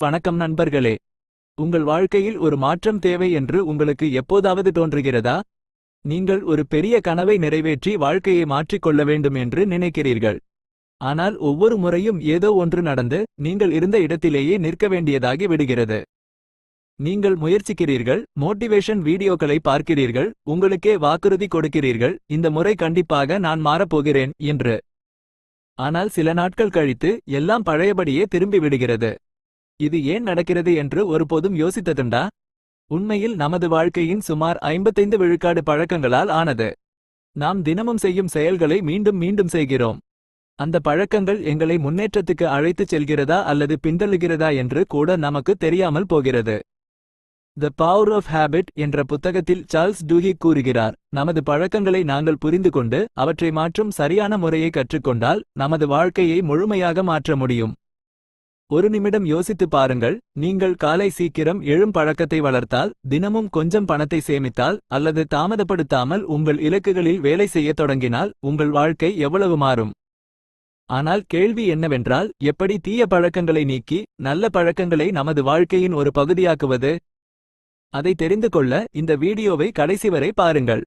வணக்கம் நண்பர்களே. உங்கள் வாழ்க்கையில் ஒரு மாற்றம் தேவை என்று உங்களுக்கு எப்போதாவது தோன்றுகிறதா? நீங்கள் ஒரு பெரிய கனவை நிறைவேற்றி வாழ்க்கையை மாற்றிக் கொள்ள வேண்டும் என்று நினைக்கிறீர்கள். ஆனால் ஒவ்வொரு முறையும் ஏதோ ஒன்று நடந்து நீங்கள் இருந்த இடத்திலேயே நிற்க வேண்டியதாகி விடுகிறது. நீங்கள் முயற்சிக்கிறீர்கள் மோட்டிவேஷன் வீடியோக்களை பார்க்கிறீர்கள் உங்களுக்கே வாக்குறுதி கொடுக்கிறீர்கள் இந்த முறை கண்டிப்பாக நான் மாறப்போகிறேன் என்று. ஆனால் சில நாட்கள் கழித்து எல்லாம் பழையபடியே திரும்பி விடுகிறது. இது ஏன் நடக்கிறது என்று ஒருபோதும் யோசித்ததுண்டா? உண்மையில் நமது வாழ்க்கையின் சுமார் 55 விழுக்காடு பழக்கங்களால் ஆனது. நாம் தினமும் செய்யும் செயல்களை மீண்டும் மீண்டும் செய்கிறோம். அந்த பழக்கங்கள் எங்களை முன்னேற்றத்துக்கு அழைத்துச் செல்கிறதா அல்லது பின்தள்ளுகிறதா என்று கூட நமக்கு தெரியாமல் போகிறது. த பவர் ஆஃப் ஹேபிட் என்ற புத்தகத்தில் சார்ல்ஸ் டூஹி கூறுகிறார் நமது பழக்கங்களை நாங்கள் புரிந்து கொண்டு அவற்றை மாற்றும் சரியான முறையை கற்றுக்கொண்டால் நமது வாழ்க்கையை முழுமையாக மாற்ற முடியும். ஒரு நிமிடம் யோசித்து பாருங்கள். நீங்கள் காலை சீக்கிரம் எழும் பழக்கத்தை வளர்த்தால் தினமும் கொஞ்சம் பணத்தை சேமித்தால் அல்லது தாமதப்படுத்தாமல் உங்கள் இலக்குகளில் வேலை செய்யத் தொடங்கினால் உங்கள் வாழ்க்கை எவ்வளவு மாறும்? ஆனால் கேள்வி என்னவென்றால் எப்படி தீய பழக்கங்களை நீக்கி நல்ல பழக்கங்களை நமது வாழ்க்கையின் ஒரு பகுதியாக்குவது? அதை தெரிந்து கொள்ள இந்த வீடியோவை கடைசி வரை பாருங்கள்.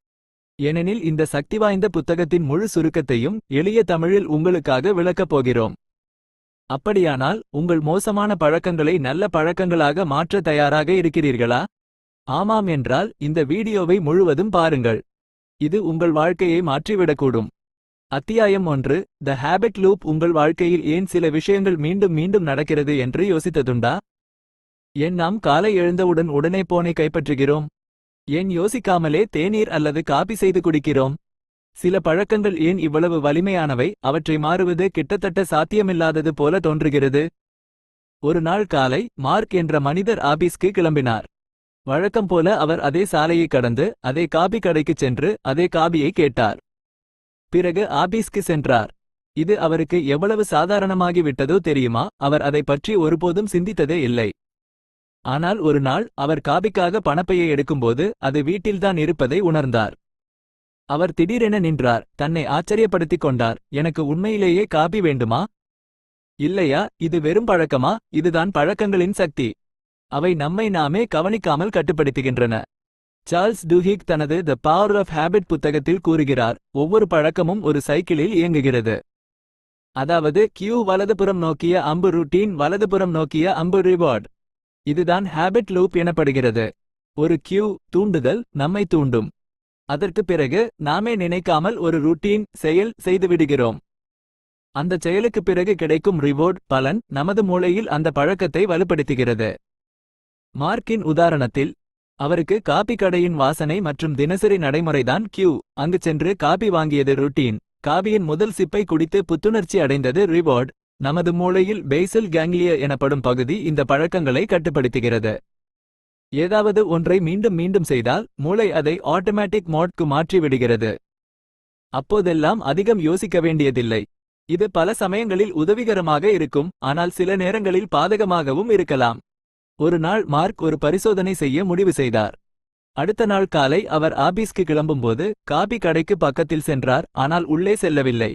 ஏனெனில் இந்த சக்தி வாய்ந்த புத்தகத்தின் முழு சுருக்கத்தையும் எளிய தமிழில் உங்களுக்காக விளக்கப் போகிறோம். அப்படியானால் உங்கள் மோசமான பழக்கங்களை நல்ல பழக்கங்களாக மாற்ற தயாராக இருக்கிறீர்களா? ஆமாம் என்றால் இந்த வீடியோவை முழுவதும் பாருங்கள். இது உங்கள் வாழ்க்கையை மாற்றிவிடக்கூடும். அத்தியாயம் ஒன்று த ஹேபிட் லூப் உங்கள் வாழ்க்கையில் ஏன் சில விஷயங்கள் மீண்டும் மீண்டும் நடக்கிறது என்று யோசித்ததுண்டா? ஏன் நாம் காலை எழுந்தவுடன் உடனே போனை கைப்பற்றுகிறோம்? ஏன் யோசிக்காமலே தேநீர் அல்லது காபி செய்து குடிக்கிறோம்? சில பழக்கங்கள் ஏன் இவ்வளவு வலிமையானவை? அவற்றை மாறுவது கிட்டத்தட்ட சாத்தியமில்லாதது போல தோன்றுகிறது. ஒரு நாள் காலை மார்க் என்ற மனிதர் ஆபீஸ்க்கு கிளம்பினார். வழக்கம் போல அவர் அதே சாலையை கடந்து அதே காபி கடைக்குச் சென்று அதே காபியை கேட்டார். பிறகு ஆபீஸ்க்கு சென்றார். இது அவருக்கு எவ்வளவு சாதாரணமாகிவிட்டதோ தெரியுமா? அவர் அதை பற்றி ஒருபோதும் சிந்தித்ததே இல்லை. ஆனால் ஒரு நாள் அவர் காபிக்காக பணப்பையை எடுக்கும்போது அது வீட்டில்தான் இருப்பதை உணர்ந்தார். அவர் திடீரென நின்றார். தன்னை ஆச்சரியப்படுத்திக் கொண்டார். எனக்கு உண்மையிலேயே காபி வேண்டுமா? இல்லையா இது வெறும் பழக்கமா? இதுதான் பழக்கங்களின் சக்தி. அவை நம்மை நாமே கவனிக்காமல் கட்டுப்படுத்துகின்றன. சார்ல்ஸ் டூஹிக் தனது த பவர் ஆஃப் ஹேபிட் புத்தகத்தில் கூறுகிறார். ஒவ்வொரு பழக்கமும் ஒரு சைக்கிளில் இயங்குகிறது. அதாவது கியூ வலதுபுறம் நோக்கிய அம்பு ரூட்டீன் வலதுபுறம் நோக்கிய அம்பு ரிவார்ட் இதுதான் ஹேபிட் லூப் எனப்படுகிறது. ஒரு கியூ தூண்டுதல் நம்மை தூண்டும். அதற்கு பிறகு நாமே நினைக்காமல் ஒரு ரூட்டீன் செயல் செய்துவிடுகிறோம் அந்த செயலுக்கு பிறகு கிடைக்கும் ரிவோர்ட் பலன் நமது மூளையில் அந்த பழக்கத்தை வலுப்படுத்துகிறது. மார்க்கின் உதாரணத்தில் அவருக்கு காபி கடையின் வாசனை மற்றும் தினசரி நடைமுறைதான் கியூ அங்கு சென்று காபி வாங்கியது ரூட்டீன் காபியின் முதல் சிப்பை குடித்து புத்துணர்ச்சி அடைந்தது ரிவார்ட் நமது மூளையில் பேசல் கேங்லிய எனப்படும் பகுதி இந்த பழக்கங்களை கட்டுப்படுத்துகிறது. ஏதாவது ஒன்றை மீண்டும் மீண்டும் செய்தால் மூளை அதை ஆட்டோமேட்டிக் மோட்க்கு மாற்றிவிடுகிறது. அப்போதெல்லாம் அதிகம் யோசிக்க வேண்டியதில்லை. இது பல சமயங்களில் உதவிகரமாக இருக்கும் ஆனால் சில நேரங்களில் பாதகமாகவும் இருக்கலாம். ஒரு நாள் மார்க் ஒரு பரிசோதனை செய்ய முடிவு செய்தார். அடுத்த நாள் காலை அவர் ஆபீஸ்க்கு கிளம்பும்போது காபி கடைக்கு பக்கத்தில் சென்றார் ஆனால் உள்ளே செல்லவில்லை.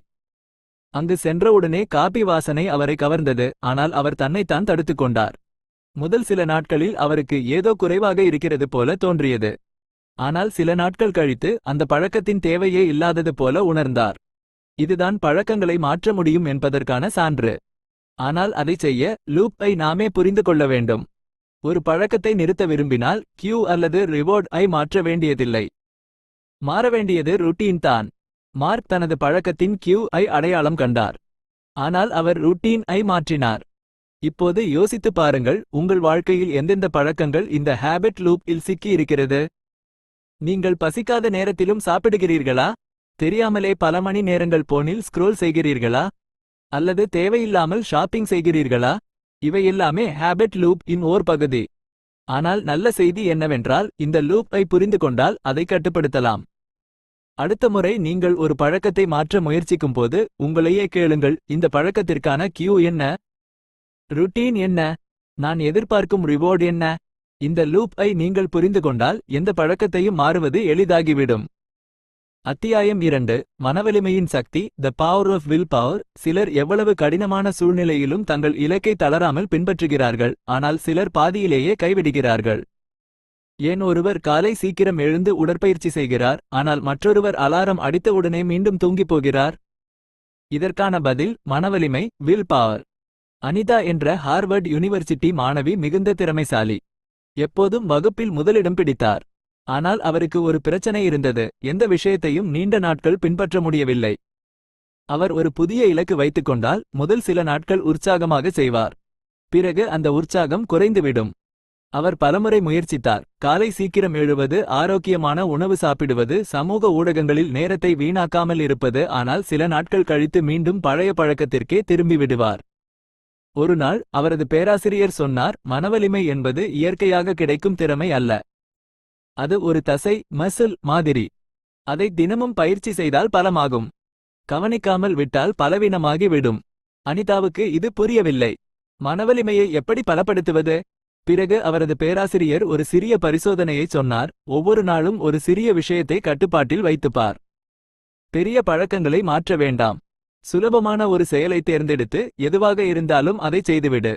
அங்கு சென்றவுடனே காபி வாசனை அவரை கவர்ந்தது ஆனால் அவர் தன்னைத்தான் தடுத்துக் கொண்டார். முதல் சில நாட்களில் அவருக்கு ஏதோ குறைவாக இருக்கிறது போல தோன்றியது. ஆனால் சில நாட்கள் கழித்து அந்த பழக்கத்தின் தேவையே இல்லாதது போல உணர்ந்தார். இதுதான் பழக்கங்களை மாற்ற முடியும் என்பதற்கான சான்று. ஆனால் அதை செய்ய லூப்பை நாமே புரிந்து கொள்ள வேண்டும். ஒரு பழக்கத்தை நிறுத்த விரும்பினால் கியூ அல்லது ரிவார்ட் ஐ மாற்ற வேண்டியதில்லை. மாற வேண்டியது ருட்டீன் தான். மார்க் தனது பழக்கத்தின் கியூ ஐ அடையாளம் கண்டார். ஆனால் அவர் ருட்டீன் ஐ மாற்றினார். இப்போது யோசித்து பாருங்கள் உங்கள் வாழ்க்கையில் எந்தெந்த பழக்கங்கள் இந்த ஹேபிட் லூப் இல் சிக்கி இருக்கிறது நீங்கள் பசிக்காத நேரத்திலும் சாப்பிடுகிறீர்களா? தெரியாமலே பல மணி நேரங்கள் போனில் ஸ்க்ரோல் செய்கிறீர்களா? அல்லது தேவையில்லாமல் ஷாப்பிங் செய்கிறீர்களா? இவையெல்லாமே ஹேபிட் லூப் இன் ஓர் பகுதி. ஆனால் நல்ல செய்தி என்னவென்றால் இந்த லூப்பை புரிந்து கொண்டால் அதை கட்டுப்படுத்தலாம். அடுத்த முறை நீங்கள் ஒரு பழக்கத்தை மாற்ற முயற்சிக்கும் போது உங்களையே கேளுங்கள் இந்த பழக்கத்திற்கான கியூ என்ன? ருட்டீன் என்ன? நான் எதிர்பார்க்கும் ரிவார்ட் என்ன? இந்த லூப் ஐ நீங்கள் புரிந்து கொண்டால் எந்த பழக்கத்தையும் மாறுவது எளிதாகிவிடும். அத்தியாயம் இரண்டு. மனவலிமையின் சக்தி the power of will power சிலர் எவ்வளவு கடினமான சூழ்நிலையிலும் தங்கள் இலக்கை தளராமல் பின்பற்றுகிறார்கள் ஆனால் சிலர் பாதியிலேயே கைவிடுகிறார்கள். ஏன் ஒருவர் காலை சீக்கிரம் எழுந்து உடற்பயிற்சி செய்கிறார் ஆனால் மற்றொருவர் அலாரம் அடித்தவுடனே மீண்டும் தூங்கிப் போகிறார்? இதற்கான பதில் மனவலிமை வில் பவர் அனிதா என்ற ஹார்வர்ட் யுனிவர்சிட்டி மாணவி மிகுந்த திறமைசாலி. எப்போதும் வகுப்பில் முதலிடம் பிடித்தார். ஆனால் அவருக்கு ஒரு பிரச்சனை இருந்தது. எந்த விஷயத்தையும் நீண்ட நாட்கள் பின்பற்ற முடியவில்லை. அவர் ஒரு புதிய இலக்கு வைத்துக் கொண்டால் முதல் சில நாட்கள் உற்சாகமாக செய்வார். பிறகு அந்த உற்சாகம் குறைந்துவிடும். அவர் பலமுறை முயற்சித்தார். காலை சீக்கிரம் எழுவது ஆரோக்கியமான உணவு சாப்பிடுவது சமூக ஊடகங்களில் நேரத்தை வீணாக்காமல் இருப்பது ஆனால் சில நாட்கள் கழித்து மீண்டும் பழைய பழக்கத்திற்கே திரும்பி ஒருநாள் அவரது பேராசிரியர் சொன்னார் மனவலிமை என்பது இயற்கையாக கிடைக்கும் திறமை அல்ல. அது ஒரு தசை மசில் மாதிரி. அதை தினமும் பயிற்சி செய்தால் பலமாகும். கவனிக்காமல் விட்டால் பலவீனமாகி விடும். அனிதாவுக்கு இது புரியவில்லை. மனவலிமையை எப்படி பலப்படுத்துவது? பிறகு அவரது பேராசிரியர் ஒரு சிறிய பரிசோதனையை சொன்னார் ஒவ்வொரு நாளும் ஒரு சிறிய விஷயத்தை கட்டுப்பாட்டில் வைத்துப்பார். பெரிய பழக்கங்களை மாற்ற வேண்டாம். சுலபமான ஒரு செயலை தேர்ந்தெடுத்து எதுவாக இருந்தாலும் அதை செய்துவிடு.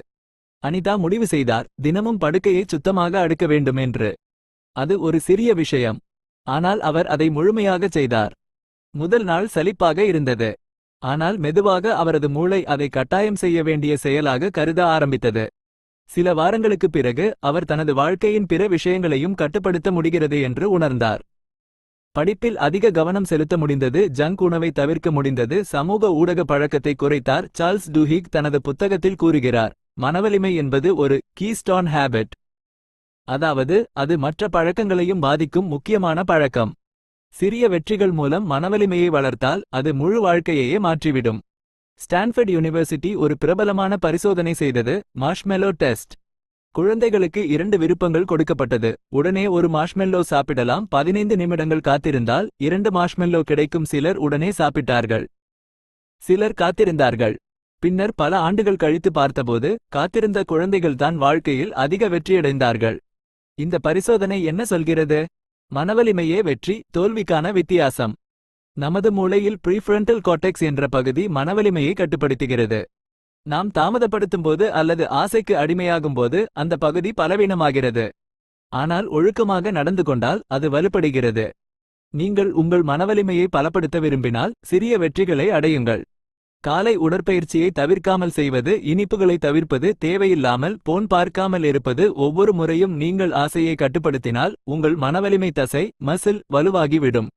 அனிதா முடிவு செய்தார் தினமும் படுக்கையை சுத்தமாக அடுக்க வேண்டும் என்று அது ஒரு சிறிய விஷயம். ஆனால் அவர் அதை முழுமையாகச் செய்தார். முதல் நாள் சலிப்பாக இருந்தது. ஆனால் மெதுவாக அவரது மூளை அதை கட்டாயம் செய்ய வேண்டிய செயலாக கருத ஆரம்பித்தது. சில வாரங்களுக்குப் பிறகு அவர் தனது வாழ்க்கையின் பிற விஷயங்களையும் கட்டுப்படுத்த முடிகிறது என்று உணர்ந்தார். படிப்பில் அதிக கவனம் செலுத்த முடிந்தது ஜங்க் உணவை தவிர்க்க முடிந்தது சமூக ஊடக பழக்கத்தை குறைத்தார் சார்ல்ஸ் டூஹிக் தனது புத்தகத்தில் கூறுகிறார் மனவலிமை என்பது ஒரு கீஸ்டான் ஹேபிட் அதாவது அது மற்ற பழக்கங்களையும் பாதிக்கும் முக்கியமான பழக்கம். சிறிய வெற்றிகள் மூலம் மனவலிமையை வளர்த்தால் அது முழு வாழ்க்கையையே மாற்றிவிடும். ஸ்டான்ஃபர்ட் யூனிவர்சிட்டி ஒரு பிரபலமான பரிசோதனை செய்தது மாஷ்மெலோ டெஸ்ட். குழந்தைகளுக்கு இரண்டு விருப்பங்கள் கொடுக்கப்பட்டது. உடனே ஒரு மாஷ்மெல்லோ சாப்பிடலாம். பதினைந்து நிமிடங்கள் காத்திருந்தால் இரண்டு மாஷ்மெல்லோ கிடைக்கும். சிலர் உடனே சாப்பிட்டார்கள். சிலர் காத்திருந்தார்கள். பின்னர் பல ஆண்டுகள் கழித்து பார்த்தபோது காத்திருந்த குழந்தைகள்தான் வாழ்க்கையில் அதிக வெற்றியடைந்தார்கள் இந்த பரிசோதனை என்ன சொல்கிறது? மனவலிமையே வெற்றி தோல்விக்கான வித்தியாசம். நமது மூளையில் ப்ரீஃப்ரண்டல் காட்டெக்ஸ் என்ற பகுதி மனவலிமையை கட்டுப்படுத்துகிறது. நாம் தாமதப்படுத்தும்போது அல்லது ஆசைக்கு அடிமையாகும்போது அந்த பகுதி பலவீனமாகிறது. ஆனால் ஒழுக்கமாக நடந்து கொண்டால் அது வலுப்படுகிறது. நீங்கள் உங்கள் மனவலிமையை பலப்படுத்த விரும்பினால் சிறிய வெற்றிகளை அடையுங்கள். காலை உடற்பயிற்சியை தவிர்க்காமல் செய்வது இனிப்புகளை தவிர்ப்பது தேவையில்லாமல் போன் பார்க்காமல் இருப்பது ஒவ்வொரு முறையும் நீங்கள் ஆசையை கட்டுப்படுத்தினால் உங்கள் மனவலிமை தசை மசில் வலுவாகிவிடும்.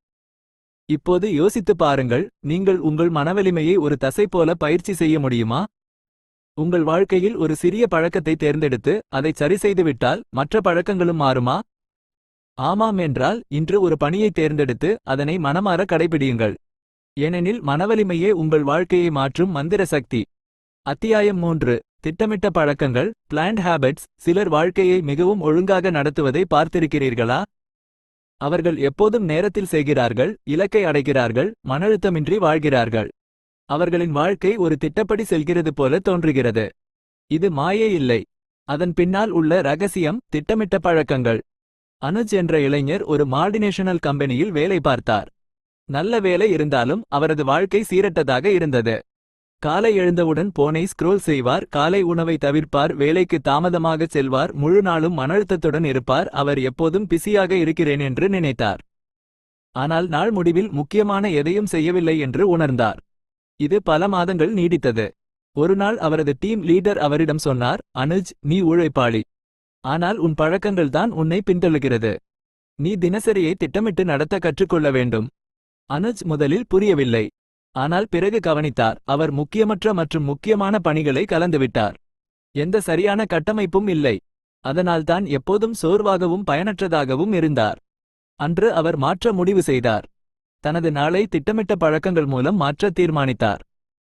இப்போது யோசித்துப் பாருங்கள் நீங்கள் உங்கள் மனவலிமையை ஒரு தசை போல பயிற்சி செய்ய முடியுமா? உங்கள் வாழ்க்கையில் ஒரு சிறிய பழக்கத்தை தேர்ந்தெடுத்து அதை சரிசெய்துவிட்டால் மற்ற பழக்கங்களும் மாறுமா? ஆமாம் என்றால் இன்று ஒரு பணியை தேர்ந்தெடுத்து அதனை மனமாற கடைபிடியுங்கள். ஏனெனில் மனவலிமையே உங்கள் வாழ்க்கையை மாற்றும் மந்திர சக்தி. அத்தியாயம் மூன்று. திட்டமிட்ட பழக்கங்கள் பிளான்ட் ஹேபிட்ஸ் சிலர் வாழ்க்கையை மிகவும் ஒழுங்காக நடத்துவதை பார்த்திருக்கிறீர்களா? அவர்கள் எப்போதும் நேரத்தில் செய்கிறார்கள் இலக்கை அடைகிறார்கள் மனழுத்தமின்றி வாழ்கிறார்கள். அவர்களின் வாழ்க்கை ஒரு திட்டப்படி செல்கிறது போல தோன்றுகிறது. இது மாயே இல்லை. அதன் பின்னால் உள்ள ரகசியம் திட்டமிட்ட பழக்கங்கள். அனுஜ் என்ற இளைஞர் ஒரு மால்டினேஷனல் கம்பெனியில் வேலை பார்த்தார். நல்ல வேலை இருந்தாலும் அவரது வாழ்க்கை சீரட்டதாக இருந்தது. காலை எழுந்தவுடன் போனை ஸ்க்ரோல் செய்வார் காலை உணவை தவிர்ப்பார் வேலைக்கு தாமதமாகச் செல்வார் முழு நாளும் மனழுத்தத்துடன் இருப்பார் அவர் எப்போதும் பிஸியாக இருக்கிறேன் என்று நினைத்தார். ஆனால் நாள் முடிவில் முக்கியமான எதையும் செய்யவில்லை என்று உணர்ந்தார். இது பல மாதங்கள் நீடித்தது. ஒருநாள் அவரது டீம் லீடர் அவரிடம் சொன்னார் அனுஜ் நீ உழைப்பாளி. ஆனால் உன் பழக்கங்கள் தான் உன்னை பின்தொழுகிறது நீ தினசரியை திட்டமிட்டு நடத்த கற்றுக்கொள்ள வேண்டும் அனுஜ் முதலில் புரியவில்லை. ஆனால் பிறகு கவனித்தார் அவர் முக்கியமற்ற மற்றும் முக்கியமான பணிகளை கலந்துவிட்டார் எந்த சரியான கட்டமைப்பும் இல்லை. அதனால்தான் எப்போதும் சோர்வாகவும் பயனற்றதாகவும் இருந்தார். அன்று அவர் மாற்ற முடிவு செய்தார். தனது நாளை திட்டமிட்ட பழக்கங்கள் மூலம் மாற்ற தீர்மானித்தார்.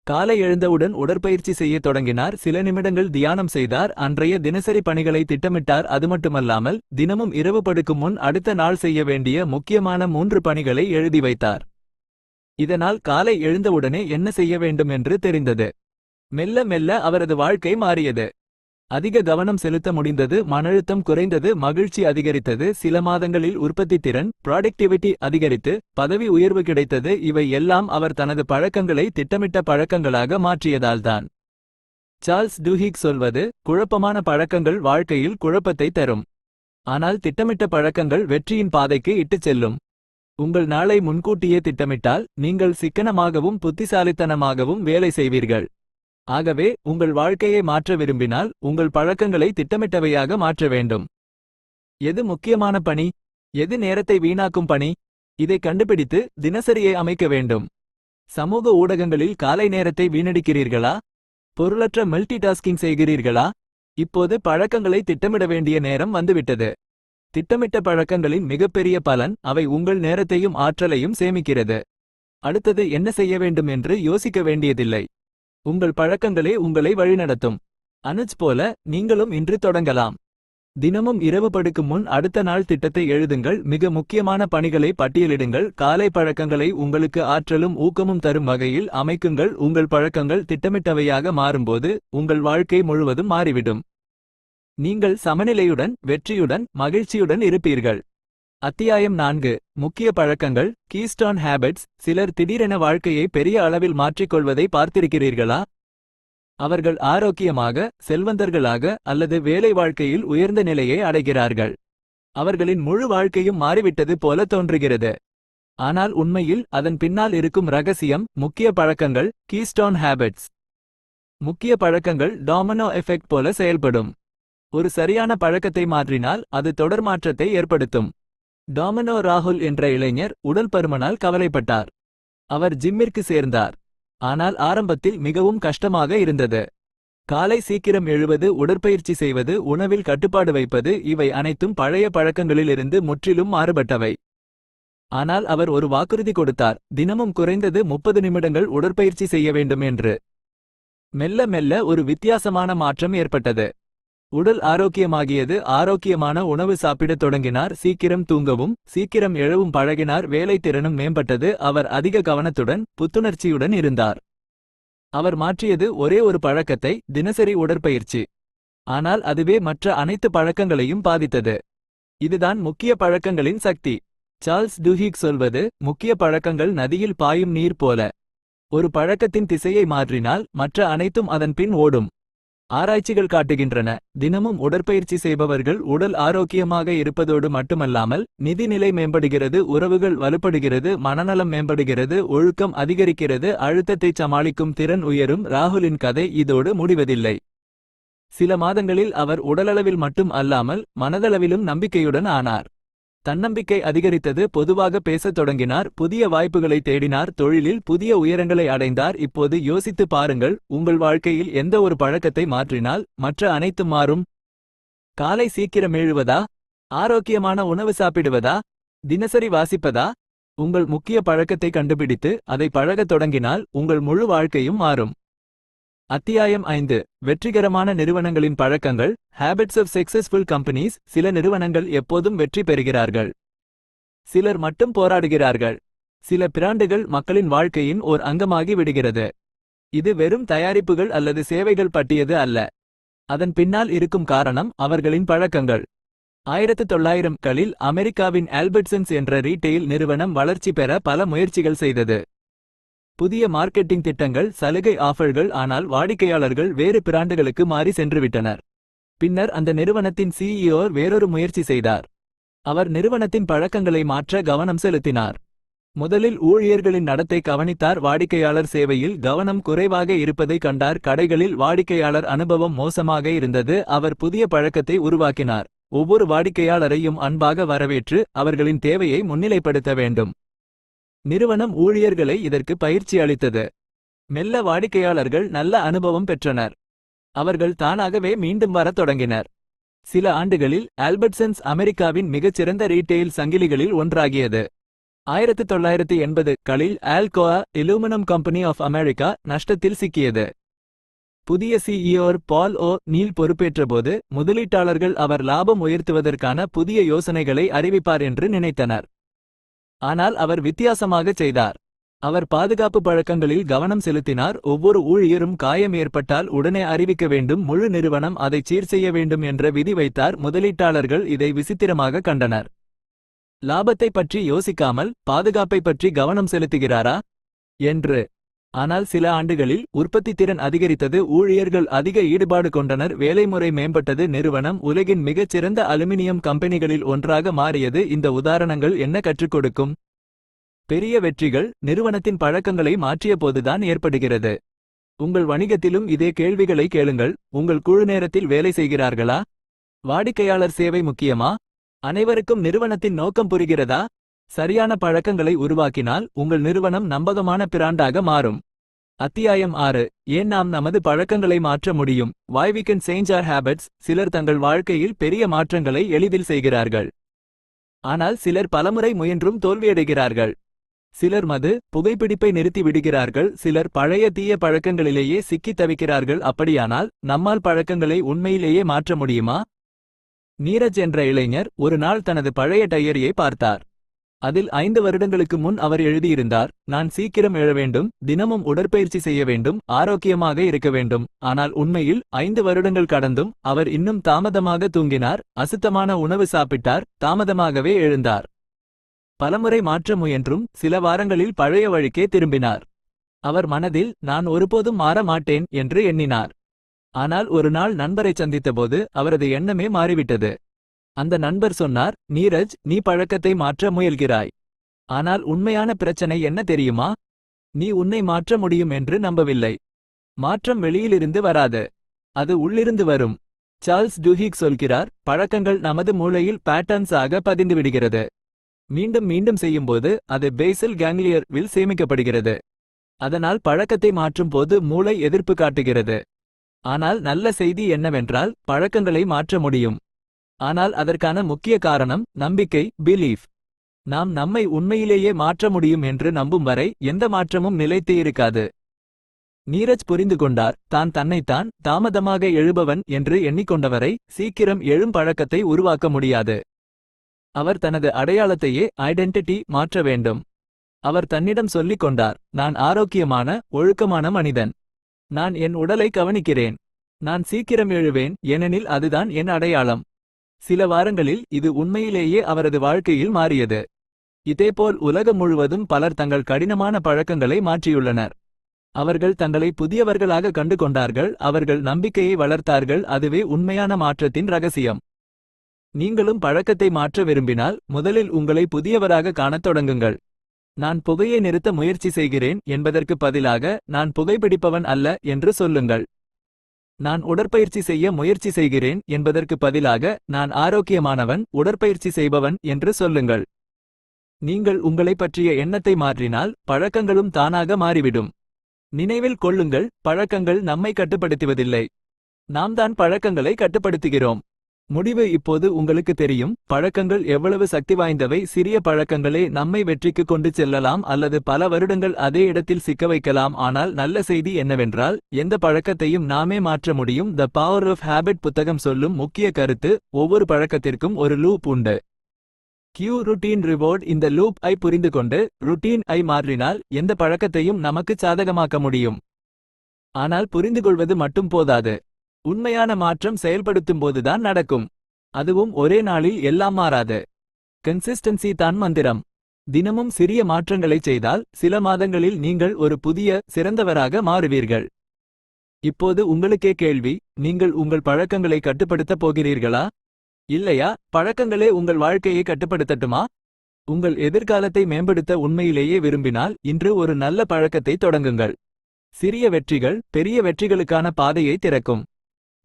காலை எழுந்தவுடன் உடற்பயிற்சி செய்யத் தொடங்கினார். சில நிமிடங்கள் தியானம் செய்தார். அன்றைய தினசரி பணிகளை திட்டமிட்டார். அது மட்டுமல்லாமல் தினமும் இரவு படுக்கும் முன் அடுத்த நாள் செய்ய வேண்டிய முக்கியமான மூன்று பணிகளை எழுதி வைத்தார். இதனால் காலை எழுந்தவுடனே என்ன செய்ய வேண்டும் என்று தெரிந்தது. மெல்ல மெல்ல அவரது வாழ்க்கை மாறியது. அதிக கவனம் செலுத்த முடிந்தது மனழுத்தம் குறைந்தது மகிழ்ச்சி அதிகரித்தது. சில மாதங்களில் உற்பத்தி திறன் ப்ராடக்டிவிட்டி அதிகரித்து பதவி உயர்வு கிடைத்தது. இவை எல்லாம் அவர் தனது பழக்கங்களை திட்டமிட்ட பழக்கங்களாக மாற்றியதால்தான் சார்ல்ஸ் டூஹிக் சொல்வது குழப்பமான பழக்கங்கள் வாழ்க்கையில் குழப்பத்தை தரும். ஆனால் திட்டமிட்ட பழக்கங்கள் வெற்றியின் பாதைக்கு இட்டுச் செல்லும். உங்கள் நாளை முன்கூட்டியே திட்டமிட்டால் நீங்கள் சிக்கனமாகவும் புத்திசாலித்தனமாகவும் வேலை செய்வீர்கள். ஆகவே உங்கள் வாழ்க்கையை மாற்ற விரும்பினால் உங்கள் பழக்கங்களை திட்டமிட்டவையாக மாற்ற வேண்டும். எது முக்கியமான பணி? எது நேரத்தை வீணாக்கும் பணி? இதை கண்டுபிடித்து தினசரியை அமைக்க வேண்டும். சமூக ஊடகங்களில் காலை நேரத்தை வீணடிக்கிறீர்களா? பொருளற்ற மல்டி டாஸ்கிங் செய்கிறீர்களா? இப்போது பழக்கங்களை திட்டமிட வேண்டிய நேரம் வந்துவிட்டது. திட்டமிட்ட பழக்கங்களின் மிகப்பெரிய பலன் அவை உங்கள் நேரத்தையும் ஆற்றலையும் சேமிக்கிறது. அடுத்தது என்ன செய்ய வேண்டும் என்று யோசிக்க வேண்டியதில்லை. உங்கள் பழக்கங்களே உங்களை வழிநடத்தும். அனுஜ் போல நீங்களும் இன்று தொடங்கலாம். தினமும் இரவு படுக்கும் முன் அடுத்த நாள் திட்டத்தை எழுதுங்கள். மிக முக்கியமான பணிகளை பட்டியலிடுங்கள். காலை பழக்கங்களை உங்களுக்கு ஆற்றலும் ஊக்கமும் தரும் வகையில் அமைக்குங்கள். உங்கள் பழக்கங்கள் திட்டமிட்டவையாக மாறும்போது உங்கள் வாழ்க்கை முழுவதும் மாறிவிடும். நீங்கள் சமநிலையுடன் வெற்றியுடன் மகிழ்ச்சியுடன் இருப்பீர்கள். அத்தியாயம் நான்கு. முக்கிய பழக்கங்கள். Keystone habits. சிலர் திடீரென வாழ்க்கையை பெரிய அளவில் மாற்றிக்கொள்வதை பார்த்திருக்கிறீர்களா? அவர்கள் ஆரோக்கியமாக செல்வந்தர்களாக அல்லது வேலை வாழ்க்கையில் உயர்ந்த நிலையை அடைகிறார்கள். அவர்களின் முழு வாழ்க்கையும் மாறிவிட்டது போல தோன்றுகிறது. ஆனால் உண்மையில் அதன் பின்னால் இருக்கும் ரகசியம் முக்கிய பழக்கங்கள் கீஸ்டான் ஹேபிட்ஸ். முக்கிய பழக்கங்கள் டாமினோ எஃபெக்ட் போல செயல்படும். ஒரு சரியான பழக்கத்தை மாற்றினால் அது தொடர் மாற்றத்தை ஏற்படுத்தும். டாமினோ ராகுல் என்ற இளைஞர் உடல் பருமனால் கவலைப்பட்டார். அவர் ஜிம்மிற்கு சேர்ந்தார். ஆனால் ஆரம்பத்தில் மிகவும் கஷ்டமாக இருந்தது. காலை சீக்கிரம் எழுவது உடற்பயிற்சி செய்வது உணவில் கட்டுப்பாடு வைப்பது இவை அனைத்தும் பழைய பழக்கங்களிலிருந்து முற்றிலும் மாறுபட்டவை. ஆனால் அவர் ஒரு வாக்குறுதி கொடுத்தார் தினமும் குறைந்தது முப்பது நிமிடங்கள் உடற்பயிற்சி செய்ய வேண்டும் என்று. மெல்ல மெல்ல ஒரு வித்தியாசமான மாற்றம் ஏற்பட்டது. உடல் ஆரோக்கியமாகியது ஆரோக்கியமான உணவு சாப்பிடத் தொடங்கினார். சீக்கிரம் தூங்கவும் சீக்கிரம் எழவும் பழகினார். வேலை திறனும் மேம்பட்டது. அவர் அதிக கவனத்துடன் புத்துணர்ச்சியுடன் இருந்தார். அவர் மாற்றியது ஒரே ஒரு பழக்கத்தை தினசரி உடற்பயிற்சி. ஆனால் அதுவே மற்ற அனைத்து பழக்கங்களையும் பாதித்தது. இதுதான் முக்கிய பழக்கங்களின் சக்தி. சார்ல்ஸ் டுஹிக் சொல்வது முக்கிய பழக்கங்கள் நதியில் பாயும் நீர் போல. ஒரு பழக்கத்தின் திசையை மாற்றினால் மற்ற அனைத்தும் அதன் பின் ஓடும். ஆராய்ச்சிகள் காட்டுகின்றன. தினமும் உடற்பயிற்சி செய்பவர்கள் உடல் ஆரோக்கியமாக இருப்பதோடு மட்டுமல்லாமல் நிதிநிலை மேம்படுகிறது உறவுகள் வலுப்படுகிறது மனநலம் மேம்படுகிறது ஒழுக்கம் அதிகரிக்கிறது அழுத்தத்தை சமாளிக்கும் திறன் உயரும் ராகுலின் கதை இதோடு முடிவதில்லை. சில மாதங்களில் அவர் உடலளவில் மட்டும் அல்லாமல் மனதளவிலும் நம்பிக்கையுடன் ஆனார். தன்னம்பிக்கை அதிகரித்தது பொதுவாக பேசத் தொடங்கினார். புதிய வாய்ப்புகளை தேடினார். தொழிலில் புதிய உயரங்களை அடைந்தார். இப்போது யோசித்து பாருங்கள் உங்கள் வாழ்க்கையில் எந்த ஒரு பழக்கத்தை மாற்றினால் மற்ற அனைத்தும் மாறும்? காலை சீக்கிரம் எழுவதா? ஆரோக்கியமான உணவு சாப்பிடுவதா? தினசரி வாசிப்பதா? உங்கள் முக்கிய பழக்கத்தை கண்டுபிடித்து அதை பழகத் தொடங்கினால் உங்கள் முழு வாழ்க்கையும் மாறும். அத்தியாயம் ஐந்து. வெற்றிகரமான நிறுவனங்களின் பழக்கங்கள். ஹேபிட்ஸ் ஆஃப் சக்சஸ்ஃபுல் கம்பெனிஸ் சில நிறுவனங்கள் எப்போதும் வெற்றி பெறுகிறார்கள். சிலர் மட்டும் போராடுகிறார்கள். சில பிராண்டுகள் மக்களின் வாழ்க்கையின் ஓர் அங்கமாகி விடுகிறது. இது வெறும் தயாரிப்புகள் அல்லது சேவைகள் பட்டியது அல்ல. அதன் பின்னால் இருக்கும் காரணம் அவர்களின் பழக்கங்கள். ஆயிரத்து தொள்ளாயிரம் களில் அமெரிக்காவின் ஆல்பர்ட்சன்ஸ் என்ற ரீட்டெயில் நிறுவனம் வளர்ச்சி பெற பல முயற்சிகள் செய்தது. புதிய மார்க்கெட்டிங் திட்டங்கள் சலுகை ஆஃபர்கள் ஆனால் வாடிக்கையாளர்கள் வேறு பிராண்டுகளுக்கு மாறி சென்றுவிட்டனர். பின்னர் அந்த நிறுவனத்தின் சிஇஓ வேறொரு முயற்சி செய்தார். அவர் நிறுவனத்தின் பழக்கங்களை மாற்ற கவனம் செலுத்தினார். முதலில் ஊழியர்களின் நடத்தை கவனித்தார். வாடிக்கையாளர் சேவையில் கவனம் குறைவாக இருப்பதை கண்டார். கடைகளில் வாடிக்கையாளர் அனுபவம் மோசமாக இருந்தது. அவர் புதிய பழக்கத்தை உருவாக்கினார். ஒவ்வொரு வாடிக்கையாளரையும் அன்பாக வரவேற்று அவர்களின் தேவையை முன்னிலைப்படுத்த வேண்டும். நிறுவனம் ஊழியர்களை இதற்கு பயிற்சி அளித்தது. மெல்ல வாடிக்கையாளர்கள் நல்ல அனுபவம் பெற்றனர். அவர்கள் தானாகவே மீண்டும் வரத் தொடங்கினர். சில ஆண்டுகளில் ஆல்பர்ட்சன்ஸ் அமெரிக்காவின் மிகச்சிறந்த ரீட்டெயில் சங்கிலிகளில் ஒன்றாகியது. ஆயிரத்து தொள்ளாயிரத்து எண்பது களில் Alcoa aluminium company of America நஷ்டத்தில் சிக்கியது. புதிய சிஇஓர் பால் ஓ நீல் பொறுப்பேற்றபோது முதலீட்டாளர்கள் அவர் லாபம் உயர்த்துவதற்கான புதிய யோசனைகளை அறிவிப்பார் என்று நினைத்தனர். ஆனால் அவர் வித்தியாசமாகச் செய்தார். அவர் பாதுகாப்பு பழக்கங்களில் கவனம் செலுத்தினார். ஒவ்வொரு ஊழியரும் காயம் ஏற்பட்டால் உடனே அறிவிக்க வேண்டும். முழு நிறுவனம் அதை சீர் செய்ய வேண்டும் என்ற விதி வைத்தார். முதலீட்டாளர்கள் இதை விசித்திரமாக கண்டனர். லாபத்தை பற்றி யோசிக்காமல் பாதுகாப்பை பற்றி கவனம் செலுத்துகிறாரா? என்று ஆனால் சில ஆண்டுகளில் உற்பத்தி திறன் அதிகரித்தது ஊழியர்கள் அதிக ஈடுபாடு கொண்டனர். வேலைமுறை மேம்பட்டது. நிறுவனம் உலகின் மிகச் சிறந்த அலுமினியம் கம்பெனிகளில் ஒன்றாக மாறியது. இந்த உதாரணங்கள் என்ன கற்றுக் கொடுக்கும்? பெரிய வெற்றிகள் நிறுவனத்தின் பழக்கங்களை மாற்றிய போதுதான் ஏற்படுகிறது. உங்கள் வணிகத்திலும் இதே கேள்விகளை கேளுங்கள். உங்கள் குழு நேரத்தில் வேலை செய்கிறார்களா? வாடிக்கையாளர் சேவை முக்கியமா? அனைவருக்கும் நிறுவனத்தின் நோக்கம் புரிகிறதா? சரியான பழக்கங்களை உருவாக்கினால் உங்கள் நிறுவனம் நம்பகமான பிராண்டாக மாறும். அத்தியாயம் ஆறு. ஏன் நாம் நமது பழக்கங்களை மாற்ற முடியும்? Why we can change our habits சிலர் தங்கள் வாழ்க்கையில் பெரிய மாற்றங்களை எளிதில் செய்கிறார்கள். ஆனால் சிலர் பலமுறை முயன்றும் தோல்வியடைகிறார்கள். சிலர் மது புகைப்பிடிப்பை நிறுத்தி விடுகிறார்கள். சிலர் பழைய தீய பழக்கங்களிலேயே சிக்கித் தவிக்கிறார்கள். அப்படியானால் நம்மால் பழக்கங்களை உண்மையிலேயே மாற்ற முடியுமா? நீரஜ் என்ற இளைஞர் ஒரு நாள் தனது பழைய டயரியை பார்த்தார். அதில் ஐந்து வருடங்களுக்கு முன் அவர் எழுதியிருந்தார் நான் சீக்கிரம் எழ வேண்டும் தினமும் உடற்பயிற்சி செய்ய வேண்டும் ஆரோக்கியமாக இருக்க வேண்டும். ஆனால் உண்மையில் ஐந்து வருடங்கள் கடந்தும் அவர் இன்னும் தாமதமாக தூங்கினார் அசுத்தமான உணவு சாப்பிட்டார் தாமதமாகவே எழுந்தார். பலமுறை மாற்ற முயன்றும் சில வாரங்களில் பழைய வழிக்கே திரும்பினார். அவர் மனதில் நான் ஒருபோதும் மாற மாட்டேன் என்று எண்ணினார். ஆனால் ஒரு நாள் நண்பரை சந்தித்தபோது அவரது எண்ணமே மாறிவிட்டது. அந்த நண்பர் சொன்னார் நீரஜ் நீ பழக்கத்தை மாற்ற முயல்கிறாய். ஆனால் உண்மையான பிரச்சனை என்ன தெரியுமா? நீ உன்னை மாற்ற முடியும் என்று நம்பவில்லை. மாற்றம் வெளியிலிருந்து வராது. அது உள்ளிருந்து வரும். சார்ல்ஸ் டூஹிக் சொல்கிறார் பழக்கங்கள் நமது மூளையில் பேட்டர்ன்ஸாக பதிந்துவிடுகிறது பதிந்து விடுகிறது. மீண்டும் மீண்டும் செய்யும்போது அது பேசல் கேங்லியர் வில் சேமிக்கப்படுகிறது. அதனால் பழக்கத்தை மாற்றும் போது மூளை எதிர்ப்பு காட்டுகிறது. ஆனால் நல்ல செய்தி என்னவென்றால் பழக்கங்களை மாற்ற முடியும். ஆனால் அதற்கான முக்கிய காரணம் நம்பிக்கை பிலீஃப் நாம் நம்மை உண்மையிலேயே மாற்ற முடியும் என்று நம்பும் வரை எந்த மாற்றமும் நிலைத்தே இருக்காது நீரஜ் புரிந்து கொண்டார் தான் தன்னைத்தான் தாமதமாக எழுபவன் என்று எண்ணிக்கொண்டவரை சீக்கிரம் எழும் பழக்கத்தை உருவாக்க முடியாது. அவர் தனது அடையாளத்தையே ஐடென்டிட்டி மாற்ற வேண்டும். அவர் தன்னிடம் சொல்லிக் கொண்டார் நான் ஆரோக்கியமான ஒழுக்கமான மனிதன். நான் என் உடலை கவனிக்கிறேன். நான் சீக்கிரம் எழுவேன் ஏனெனில் அதுதான் என் அடையாளம். சில வாரங்களில் இது உண்மையிலேயே அவரது வாழ்க்கையில் மாறியது. இதேபோல் உலகம் முழுவதும் பலர் தங்கள் கடினமான பழக்கங்களை மாற்றியுள்ளனர். அவர்கள் தங்களை புதியவர்களாக கண்டு கொண்டார்கள் அவர்கள் நம்பிக்கையை வளர்த்தார்கள் அதுவே உண்மையான மாற்றத்தின் ரகசியம். நீங்களும் பழக்கத்தை மாற்ற விரும்பினால் முதலில் உங்களை புதியவராக காணத் தொடங்குங்கள். நான் புகையை நிறுத்த முயற்சி செய்கிறேன் என்பதற்கு பதிலாக நான் புகைப்பிடிப்பவன் அல்ல என்று சொல்லுங்கள். நான் உடற்பயிற்சி செய்ய முயற்சி செய்கிறேன் என்பதற்கு பதிலாக நான் ஆரோக்கியமானவன் உடற்பயிற்சி செய்பவன் என்று சொல்லுங்கள். நீங்கள் உங்களைப் பற்றிய எண்ணத்தை மாற்றினால் பழக்கங்களும் தானாக மாறிவிடும். நினைவில் கொள்ளுங்கள் பழக்கங்கள் நம்மை கட்டுப்படுத்துவதில்லை. நாம் தான் பழக்கங்களை கட்டுப்படுத்துகிறோம். முடிவு இப்போது உங்களுக்கு தெரியும். பழக்கங்கள் எவ்வளவு சக்தி வாய்ந்தவை. சிறிய பழக்கங்களே நம்மை வெற்றிக்கு கொண்டு செல்லலாம் அல்லது பல வருடங்கள் அதே இடத்தில் சிக்க வைக்கலாம். ஆனால் நல்ல செய்தி என்னவென்றால் எந்த பழக்கத்தையும் நாமே மாற்ற முடியும். த பவர் ஆஃப் ஹேபிட் புத்தகம் சொல்லும் முக்கிய கருத்து ஒவ்வொரு பழக்கத்திற்கும் ஒரு லூப் உண்டு. கியூ ருட்டீன் ரிவார்ட் இந்த லூப் ஐ புரிந்து கொண்டு ருட்டீன் ஐ மாற்றினால் எந்த பழக்கத்தையும் நமக்கு சாதகமாக்க முடியும். ஆனால் புரிந்துகொள்வது மட்டும் போதாது. உண்மையான மாற்றம் செயல்படுத்தும் போதுதான் நடக்கும். அதுவும் ஒரே நாளில் எல்லாம் மாறாது. கன்சிஸ்டன்சி தான் மந்திரம். தினமும் சிறிய மாற்றங்களைச் செய்தால் சில மாதங்களில் நீங்கள் ஒரு புதிய சிறந்தவராக மாறுவீர்கள். இப்போது உங்களுக்கே கேள்வி நீங்கள் உங்கள் பழக்கங்களை கட்டுப்படுத்தப் போகிறீர்களா? இல்லையா? பழக்கங்களே உங்கள் வாழ்க்கையை கட்டுப்படுத்தட்டுமா? உங்கள் எதிர்காலத்தை மேம்படுத்த உண்மையிலேயே விரும்பினால் இன்று ஒரு நல்ல பழக்கத்தை தொடங்குங்கள். சிறிய வெற்றிகள் பெரிய வெற்றிகளுக்கான பாதையை திறக்கும்.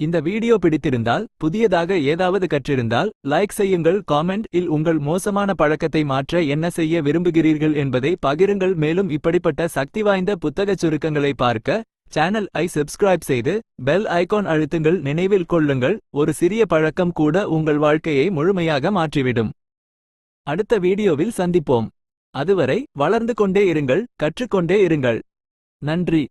இந்த வீடியோ பிடித்திருந்தால் புதியதாக ஏதாவது கற்றிருந்தால் லைக் செய்யுங்கள். காமெண்ட் இல் உங்கள் மோசமான பழக்கத்தை மாற்ற என்ன செய்ய விரும்புகிறீர்கள் என்பதை பகிருங்கள். மேலும் இப்படிப்பட்ட சக்தி வாய்ந்த புத்தகச் சுருக்கங்களை பார்க்க சேனல் ஐ சப்ஸ்கிரைப் செய்து பெல் ஐகான் அழுத்துங்கள். நினைவில் கொள்ளுங்கள். ஒரு சிறிய பழக்கம் கூட உங்கள் வாழ்க்கையை முழுமையாக மாற்றிவிடும். அடுத்த வீடியோவில் சந்திப்போம். அதுவரை வளர்ந்து கொண்டே இருங்கள் கற்றுக்கொண்டே இருங்கள். நன்றி.